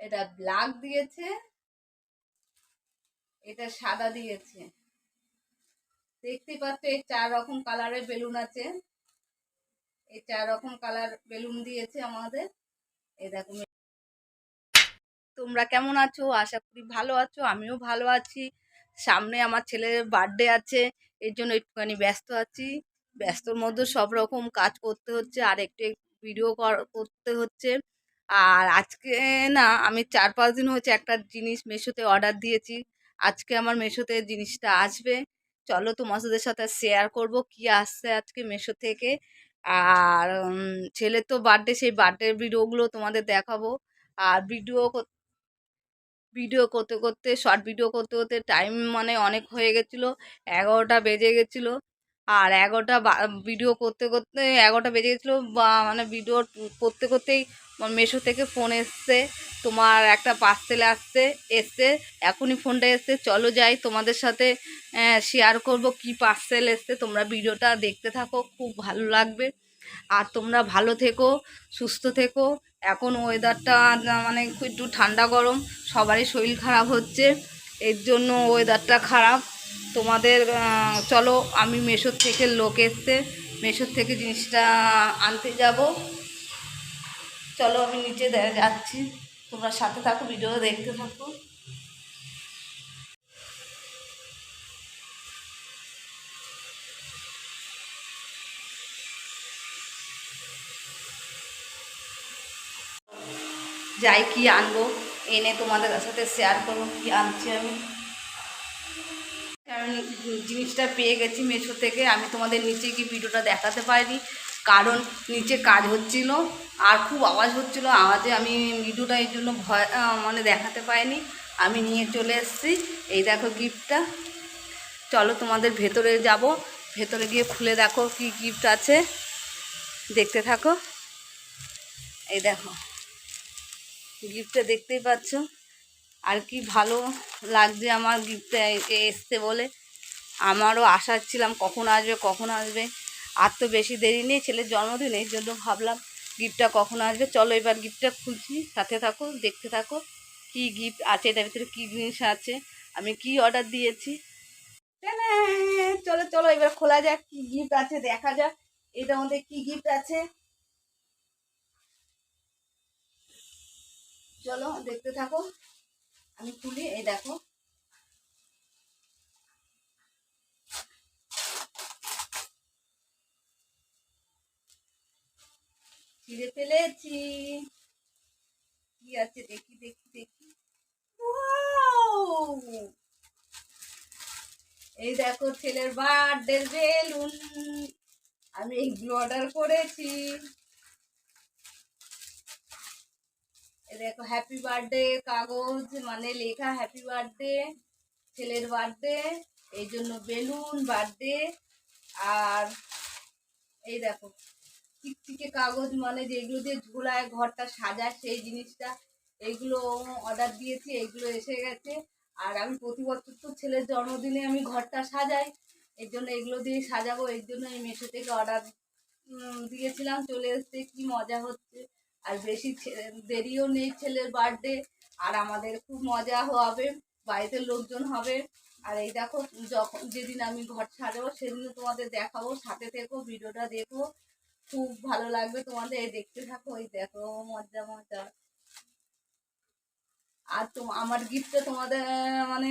এটা ব্ল্যাক দিয়েছে, এটা সাদা দিয়েছে। দেখতে পাচ্ছ এই চার রকম কালারের বেলুন আছে। এই চার রকম কালার বেলুন দিয়েছে আমাদের। এই দেখো তোমরা কেমন আছো? আশা করি ভালো আছো, আমিও ভালো আছি। সামনে আমার ছেলের বার্থডে আছে, এর জন্য একটুখানি ব্যস্ত আছি। ব্যস্তর মধ্যে সব রকম কাজ করতে হচ্ছে, আর একটু ভিডিও করতে হচ্ছে। আর আজকে না আমি চার, পাঁচ দিন হচ্ছে একটা জিনিস মেশোতে অর্ডার দিয়েছি। আজকে আমার মেশোতে জিনিসটা আসবে। চলো তোমাদের সাথে শেয়ার করব কি আসছে আজকে মেশো থেকে। আর ছেলের তো বার্থডে সেই বার্থডে ভিডিওগুলো তোমাদের দেখাবো। আর ভিডিও ভিডিও করতে করতে শর্ট ভিডিও করতে করতে টাইম মানে অনেক হয়ে গেছিল। এগারোটা বেজে গেছিল। আর এগারোটা ভিডিও করতে করতে এগারোটা বেজে গেছিল। বা মানে ভিডিও করতে, করতেই মেশো থেকে ফোন এসছে, তোমার একটা পার্সেল আসছে, এসছে, এখনই ফোনটা এসছে, চলো যাই তোমাদের সাথে শেয়ার করব কি পার্সেল এসছে, তোমরা ভিডিওটা দেখতে থাকো, খুব ভালো লাগবে। আর তোমরা ভালো থেকো, সুস্থ থেকো, এখন ওয়েদারটা মানে একটু ঠান্ডা গরম, সবারই শরীর খারাপ হচ্ছে, এর জন্য ওয়েদারটা খারাপ। তোমাদের চলো আমি মেশোর থেকে লোক এসছে, মেশোর থেকে জিনিসটা আনতে যাব। চলো আমি নিচে দে- যাচ্ছি। তোমরা সাথে থাকো, ভিডিও দেখতে থাকো। যাই, কি আনব? এনে তোমাদের সাথে শেয়ার করব, কি আনছি আমি? আমি জিনিসটা পেয়ে গেছি মেশো থেকে। আমি তোমাদের নিচে গিয়ে ভিডিওটা দেখাতে পারিনি। কারণ নিচে কাজ হচ্ছিল। আর খুব আওয়াজ হচ্ছিল আওয়াজে আমি ভিডিওটা এই জন্য ভয় মানে দেখাতে পাইনি। আমি নিয়ে চলে এসেছি। এই দেখো গিফটটা চলো তোমাদের ভেতরে যাব। ভেতরে গিয়ে খুলে দেখো কি গিফট আছে। দেখতে থাকো। এই দেখো। গিফটটা দেখতেই পাচ্ছ। আর কি ভালো লাগছে আমার গিফটটা এসতে বলে। আমারও আশা ছিলাম কখন আসবে কখন আসবে। আর তো বেশি দেরি নেই, ছেলের জন্মদিন এই জন্য ভাবলাম গিফটটা কখন আসবে? চলো এবার গিফটটা খুলছি। সাথে থাকো, দেখতে থাকো, কি গিফট আছে, এটার ভিতরে কী জিনিস আছে, আমি কি অর্ডার দিয়েছি! চলো চলো, এবার খোলা যাক, কি গিফট আছে, দেখা যাক, এটার মধ্যে কি গিফট আছে। চলো, দেখতে থাকো, আমি খুলি, এই দেখো। ছিঁড়ে ফেলেছি। কি আছে দেখি দেখি দেখি। এই দেখো ছেলের বার্থডে বেলুন আমি এইগুলো অর্ডার করেছি। দেখো হ্যাপি বার্থডে কাগজ মানে লেখা হ্যাপি বার্থডে ছেলের বার্থডে এই জন্য বেলুন বার্থডে আর এই দেখো চিকচিকে কাগজ মানে যেগুলো দিয়ে ঝোলায় ঘরটা সাজায়, সেই জিনিসটা এইগুলো অর্ডার দিয়েছি এইগুলো এসে গেছে। আর আমি প্রতি বছর তো ছেলের জন্মদিনে আমি ঘরটা সাজাই, এর জন্য এগুলো দিয়ে সাজাবো, এর জন্য আমি মেশো থেকে অর্ডার দিয়েছিলাম, চলে এসছে, কি মজা হচ্ছে। আর বেশি দেরিও নেই ছেলের বার্থডে আর আমাদের খুব মজা হবে, বাড়িতে লোকজন হবে। আর এই দেখো, যখন যেদিন আমি ঘর সাজাবো, সেদিনও তোমাদের দেখাবো, সাথে থেকো, ভিডিওটা দেখো। খুব ভালো লাগবে তোমাদের, দেখতে থাকো ওই দেখো, মজা মজা। আর তো, আমার গিফটটা তোমাদের মানে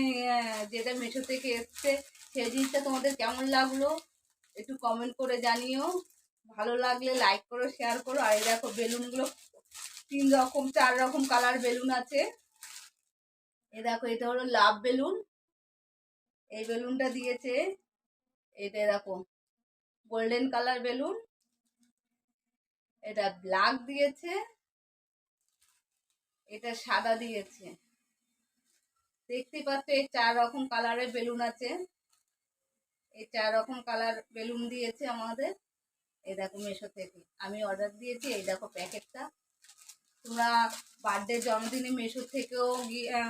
যেটা মেশো থেকে এসছে, সেই জিনিসটা তোমাদের কেমন লাগল, একটু কমেন্ট করে জানিও। ভালো লাগলে লাইক করো শেয়ার করো, আর দেখো, বেলুনগুলো, তিন রকম, চার রকম কালার বেলুন আছে। এ দেখো, এটা হলো লাভ বেলুন এই বেলুনটা দিয়েছে, এটা দেখো গোল্ডেন কালার বেলুন এটা ব্ল্যাক দিয়েছে, এটা সাদা দিয়েছে। দেখতে পাচ্ছ এই চার রকম কালারের বেলুন আছে। এই চার রকম কালার বেলুন দিয়েছে আমাদের। এই দেখো মেশো থেকে। আমি অর্ডার দিয়েছি, এই দেখো প্যাকেটটা। তোমরা বার্থডে জন্মদিনে মেশো থেকেও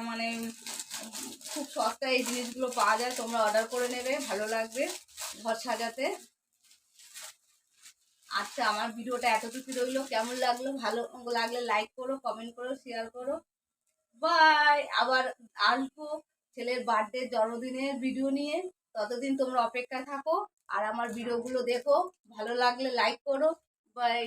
মানে খুব সস্তায় এই জিনিসগুলো পাওয়া যায়। তোমরা অর্ডার করে নেবে, ভালো লাগবে ঘর সাজাতে। আচ্ছা আমার ভিডিওটা এতটুকু রইল। কেমন লাগল? ভালো লাগলে লাইক করো কমেন্ট করো শেয়ার করো। বাই আবার আসব ছেলের বার্থডে জন্মদিনের ভিডিও নিয়ে। ততদিন তোমরা অপেক্ষা থাকো। আর আমার ভিডিওগুলো দেখো। ভালো লাগলে লাইক করো। বাই